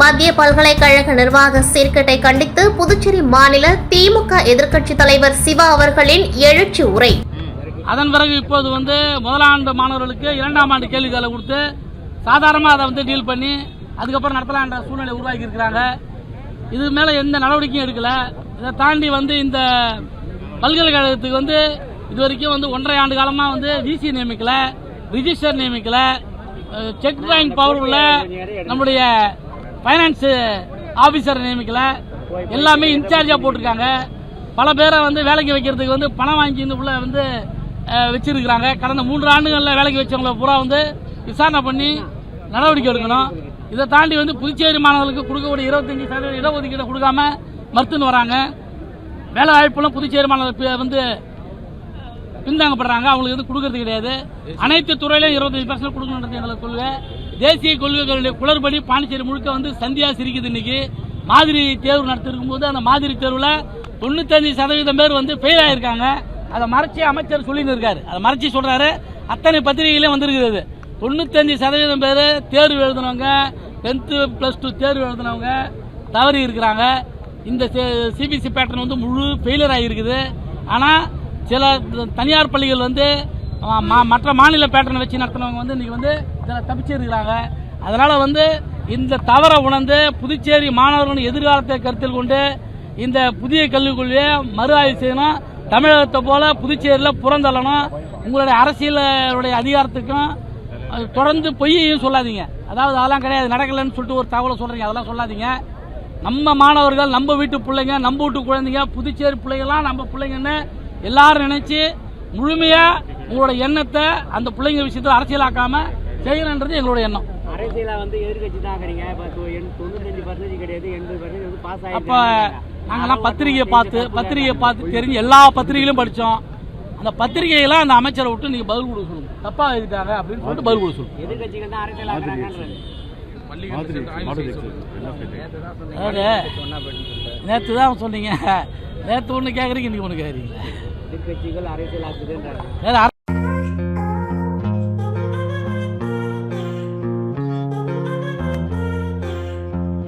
மத்திய பல்கலைக்கழக நிர்வாக சீர்கேட்டை கண்டித்து புதுச்சேரி மாநில திமுக எதிர்க்கட்சி தலைவர் சிவா அவர்களின் எழுச்சி உரை. அதன் பிறகு இப்போது வந்து முதலாண்டு மாணவர்களுக்கு இரண்டாம் ஆண்டு கேள்விகளை கொடுத்து சாதாரணமாக அதை வந்து டீல் பண்ணி அதுக்கப்புறம் நடத்தலான்ற சூழ்நிலை உருவாக்கி இருக்கிறாங்க. இது மேலே எந்த நடவடிக்கையும் எடுக்கல. இதை தாண்டி வந்து இந்த பல்கலைக்கழகத்துக்கு வந்து இது வரைக்கும் வந்து ஒன்றரை ஆண்டு காலமாக வந்து விசி நியமிக்கல ரிஜிஸ்டர் நியமிக்கல செக் பேங்க் பவர் உள்ள நம்முடைய ஃபைனான்ஸ் ஆஃபீஸர் நியமிக்கல. எல்லாமே இன்சார்ஜாக போட்டிருக்காங்க. பல பேரை வந்து வேலைக்கு வைக்கிறதுக்கு வந்து பணம் வாங்கி உள்ள வந்து வச்சிருக்கிறாங்க. கடந்த மூன்று ஆண்டுகளில் வேலைக்கு வச்சவங்கள பூரா வந்து விசாரணை பண்ணி நடவடிக்கை எடுக்கணும். இதை தாண்டி வந்து புதுச்சேரி மாணவர்களுக்கு கொடுக்கக்கூடிய இருபத்தஞ்சி சதவீத இடஒதுக்கீடு கொடுக்காம மறுத்துன்னு வராங்க. வேலை வாய்ப்புலாம் புதுச்சேரி மாணவர்கள் வந்து பின்தாங்கப்படுறாங்க. அவங்களுக்கு வந்து கொடுக்கறது கிடையாது. அனைத்து துறையிலும் இருபத்தஞ்சு பர்சன்ட் கொடுக்கணுன்றது எங்களுக்கு கொள்கை. தேசிய கொள்கைகளுடைய குளறுபடி பாண்டிச்சேரி முழுக்க வந்து சந்தியா சிரிக்குது இன்னைக்கு. மாதிரி தேர்வு நடத்திருக்கும் போது அந்த மாதிரி தேர்வில் தொண்ணூத்தஞ்சு சதவீதம் பேர் வந்து ஃபெயில் ஆயிருக்காங்க. அதை மறைச்சி அமைச்சர் சொல்லின்னு இருக்காரு. அதை மறைச்சி சொல்றாரு. அத்தனை பத்திரிகையிலையும் வந்திருக்கிறது. தொண்ணூத்தஞ்சு சதவீதம் பேர் தேர்வு எழுதினவங்க டென்த்து ப்ளஸ் டூ தேர்வு எழுதினவங்க தவறி இருக்கிறாங்க. இந்த சிபிஎஸ்சி பேட்டர்ன் வந்து முழு ஃபெயிலியர் ஆகியிருக்குது ஆனால் சில தனியார் பள்ளிகள் வந்து மற்ற மாநில பேட்டர்னை வச்சு நடத்தினவங்க வந்து இன்னைக்கு வந்து இதில் தப்பிச்சிருக்கிறாங்க. அதனால் வந்து இந்த தவறை உணர்ந்து புதுச்சேரி மாணவர்களின் எதிர்காலத்தை கருத்தில் கொண்டு இந்த புதிய கல்விக் கொள்கையை மறு ஆய்வு செய்யணும். தமிழகத்தை போல புதுச்சேரியில் புறந்தள்ளணும். உங்களுடைய அரசியலுடைய அதிகாரத்துக்கும் தொடர்ந்து பொய்யையும் சொல்லாதீங்க. அதாவது அதெல்லாம் கிடையாது நடக்கலைன்னு சொல்லிட்டு ஒரு தகவலை சொல்கிறீங்க அதெல்லாம் சொல்லாதீங்க. நம்ம மாணவர்கள் நம்ம வீட்டு பிள்ளைங்க நம்ம வீட்டு குழந்தைங்க புதுச்சேரி பிள்ளைங்கலாம் நம்ம பிள்ளைங்கன்னு எல்லாரும் நினைச்சு முழுமையாக உங்களோட எண்ணத்தை அந்த பிள்ளைங்க விஷயத்தில் அரசியலாக்காம செய்யணுன்றது எங்களோட எண்ணம். அரசியல வந்து எதிர்கட்சி தான் இருக்கிறீங்க இப்ப தொ- எண்- தொண்ணூத்தஞ்சு பர்சன்டேஜ் கிடையாது எண்பது பர்சன்டேஜ் வந்து பாஸ் அப்ப ஆயிடுச்சு நாங்கெல்லாம் பத்திரிகையை பார்த்து பத்திரிகையை பார்த்து தெரிஞ்சு எல்லா பத்திரிகையிலும் படிச்சோம். அந்த பத்திரிகையெல்லாம் அந்த அமைச்சரை விட்டு நீங்க பதில் கொடுக்க சொல்லுங்க. தப்பா எழுதிட்டாங்க அப்படின்னு சொல்லிட்டு பதில் கொடுக்க சொல்லுங்க. எதிர்கட்சிகள் தான் அரசியல் அதாவது நேற்று தான் சொன்னீங்க. நேற்று ஒன்று கேட்குறீங்க இன்னைக்கு ஒன்று கேட்குறீங்க எதிர்கட்சிகள் அரசியல்